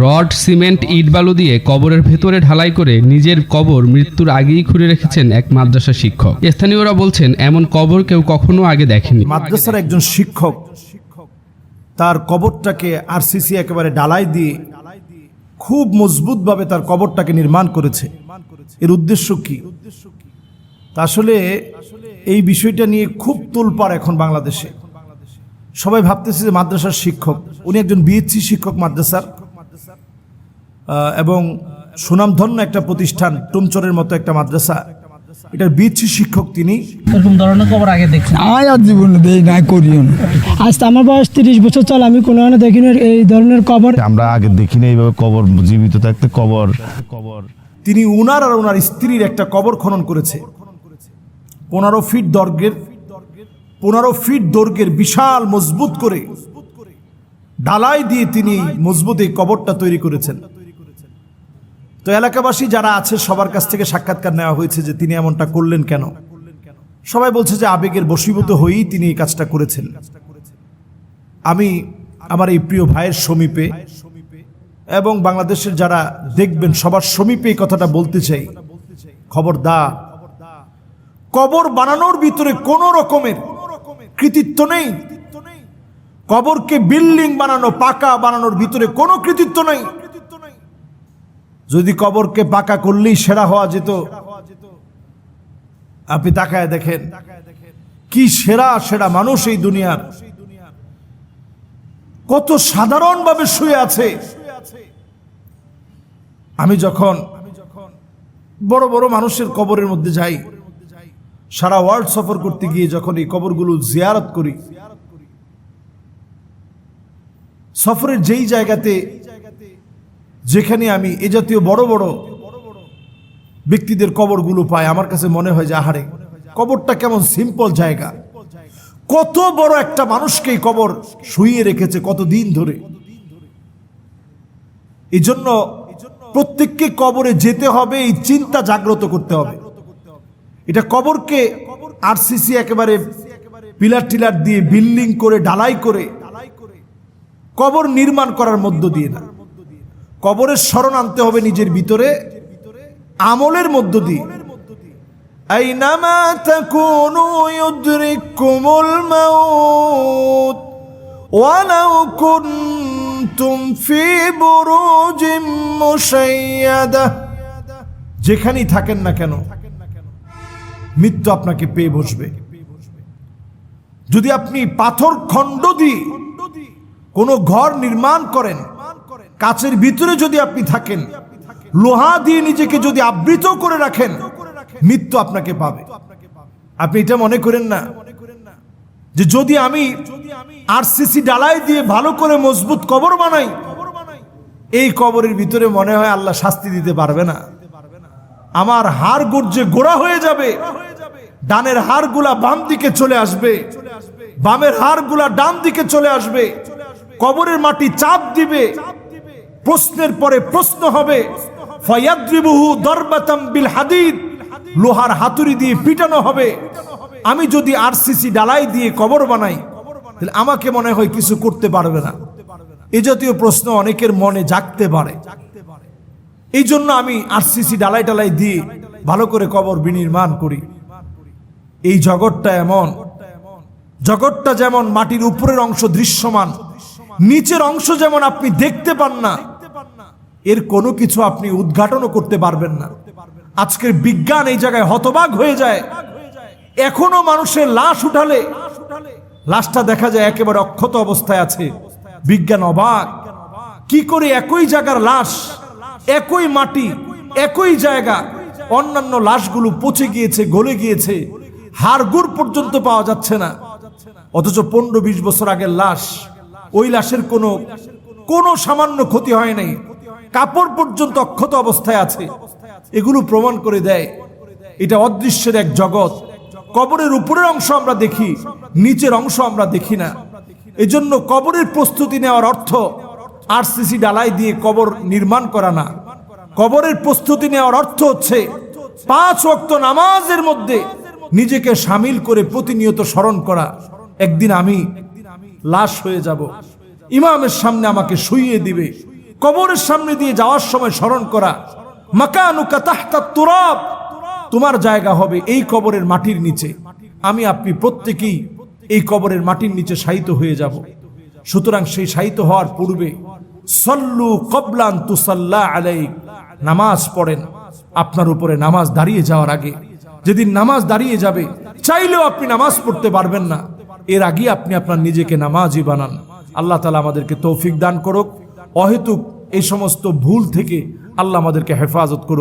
Rod, cement, ইট বালু দিয়ে কবরের ভেতরে ঢালাই করে নিজের কবর মৃত্যুর আগেই খুঁড়ে রেখেছেন এক মাদ্রাসা শিক্ষক। স্থানীয়রা বলছেন, এমন কবর কেউ কখনো আগে দেখেনি মাদ্রাসার একজন শিক্ষক তার কবরটাকে আরসিসি একেবারে ডালাই দিয়ে খুব মজবুতভাবে তার কবরটাকে নির্মাণ করেছে। এর উদ্দেশ্য কি? আসলে এই বিষয়টা নিয়ে খুব তোলপাড় এখন বাংলাদেশে। সবাই ভাবতেছে যে মাদ্রাসার শিক্ষক, উনি একজন বিএসসি শিক্ষক মাদ্রাসার। এবং সুনামধন্য একটা প্রতিষ্ঠান টুমচরের মতো একটা মাদ্রাসা। এটার বিএসসি শিক্ষক তিনি। এরকম ধরনের খবর আগে দেখছেন আয় আর জীবনে দেই নাই করিও না। আজ তো আমার বয়স তিরিশ বছর চল আমি কোনো দেখিনি এই ধরনের কবর আমরা আগে দেখিনি এইভাবে কবর জীবিত থাকতে কবর। কবর তিনি উনার আর ওনার স্ত্রীর একটা কবর খনন করেছে। পনেরো ফিট দৈর্ঘ্যের পনেরো ফিট দৈর্ঘ্যের বিশাল মজবুত করে ডালাই দিয়ে তিনি মজবুত এই কবরটা তৈরি করেছেন। তো এলাকাবাসী যারা আছে, সবার কাছ থেকে সাক্ষাৎকার নেওয়া হয়েছে যে তিনি এমনটা করলেন কেন? সবাই বলছে যে আবেগের বশীভূত হয়েই তিনি এই কাজটা করেছেন। আমি আমার এই প্রিয় ভাইয়ের সমীপে এবং বাংলাদেশের যারা দেখবেন, সবার সমীপে এই কথাটা বলতে চাই। খবরদার কবর বানানোর ভিতরে কোনো রকমের কৃতিত্ব নেই। কবরকে বিল্ডিং বানানো, পাকা বানানোর ভিতরে কোনো কৃতিত্ব নেই। যদি কবরকে পাকা করলেই সেরা হওয়া যেত। আপনি তাকায় দেখেন। কি সেরা সেরা মানুষ এই দুনিয়ার। কত সাধারণভাবে শুয়ে আছে। আমি যখন বড় বড় মানুষের কবরের মধ্যে যাই, সারা ওয়ার্ল্ড সফর করতে গিয়ে যখন এই কবরগুলো জিয়ারত করি, সফরের যেই জায়গাতে যেখানে আমি এ জাতীয় বড় বড় ব্যক্তিদের কবরগুলো পাই, আমার কাছে মনে হয় যে, আহারে, কবরটা কেমন সিম্পল জায়গা। কত বড় একটা মানুষকে কবর শুইয়ে রেখেছে কত দিন ধরে। এই জন্য প্রত্যেককে কবরে যেতে হবে, এই চিন্তা জাগ্রত করতে হবে। এটা কবরকে আরসিসি একেবারে পিলার টিলার দিয়ে বিল্ডিং করে ডালাই করে কবর নির্মাণ করার মধ্য দিয়ে না কবরের স্মরণ আনতে হবে নিজের ভিতরে, আমলের মধ্য দিয়ে। যেখানেই থাকেন না কেন, মৃত্যু আপনাকে পেয়ে বসবে। যদি আপনি পাথর খণ্ড দিয়ে কোনো ঘর নির্মাণ করেন কাচের ভিতরে যদি আপনি থাকেন, লোহা দিয়ে নিজেকে যদি আবৃত করে রাখেন, মৃত্যু আপনাকে পাবে। আপনি এটা মনে করেন না? যে যদি আমি আরসিসি ডালাই দিয়ে ভালো করে মজবুত কবর বানাই, এই কবরের ভিতরে মনে হয় আল্লাহ শাস্তি দিতে পারবে না। আমার হাড় গর্জে গোড়া হয়ে যাবে, ডানের হাড়গুলা বাম দিকে চলে আসবে, বামের হাড়গুলা ডান দিকে চলে আসবে, কবরের মাটি চাপ দিবে প্রশ্নের পরে প্রশ্ন হবে, ফয়াদ্রিবুহু দরবাতাম বিল হাদিদ, লোহার হাতুড়ি দিয়ে পিটানো হবে। আমি যদি আরসিসি ডালাই দিয়ে কবর বানাই, তাহলে আমাকে মনে হয় কিছু করতে পারবে না। এ জাতীয় প্রশ্ন অনেকের মনে জাগতে পারে। এই জন্য আমি আরসিসি ডালাই ডালাই দিয়ে ভালো করে কবর বিনির্মাণ করি। এই জগৎটা এমন, জগৎটা যেমন মাটির উপরের অংশ দৃশ্যমান, নিচের অংশ যেমন আপনি দেখতে পান না এর কোনো কিছু আপনি উদ্ঘাটনও করতে পারবেন না। আজকের বিজ্ঞান এই জায়গায় হতবাক হয়ে যায়। এখনও মানুষের লাশ উঠালে, লাশটা দেখা যায় একেবারে অক্ষত অবস্থায় আছে। বিজ্ঞান অবাক। কি করে একই জায়গার লাশ, একই মাটি, একই জায়গা, অন্যান্য লাশগুলো পচে গিয়েছে, গলে গিয়েছে, হাড়গুড় পর্যন্ত পাওয়া যাচ্ছে না। অথচ পনেরো বিশ বছর আগের লাশ, ওই লাশের কোনো কোনো সামান্য ক্ষতি হয় নাই। কাপড় পর্যন্ত অক্ষত অবস্থায় আছে। এগুলো প্রমাণ করে দেয়, এটা অদৃশ্যের এক জগৎ। কবরের উপরের অংশ আমরা দেখি, নিচের অংশ আমরা দেখি না। এজন্য কবরের প্রস্তুতি নেওয়ার অর্থ, আরসিসি ডালাই দিয়ে কবর নির্মাণ করা না। কবরের প্রস্তুতি নেওয়ার অর্থ হচ্ছে, পাঁচ ওয়াক্ত নামাজের মধ্যে নিজেকে সামিল করে প্রতিনিয়ত স্মরণ করা। একদিন আমি লাশ হয়ে যাব। ইমামের সামনে আমাকে শুইয়ে দিবে। কবরের সামনে দিয়ে যাওয়ার সময় স্মরণ করা। মাকানুকা তাহতা তুরাব। তোমার জায়গা হবে এই কবরের মাটির নিচে। আমি আপনি প্রত্যেকেই এই কবরের মাটির নিচে শায়িত হয়ে যাব। সুতরাং সেই শায়িত হওয়ার পূর্বে সল্লু কবলান তুসাল্লা আলাইক। নামাজ পড়েন। আপনার উপরে নামাজ দাঁড়িয়ে যাওয়ার আগে। যেদিন নামাজ দাঁড়িয়ে যাবে, চাইলেও আপনি নামাজ পড়তে পারবেন না। এর আগে আপনি আপনার নিজেকে নামাজই বানান। আল্লাহ তালা আমাদেরকে তৌফিক দান করুক। অহেতুক এই সমস্ত ভুল থেকে আল্লাহ আমাদেরকে হেফাজত করুক।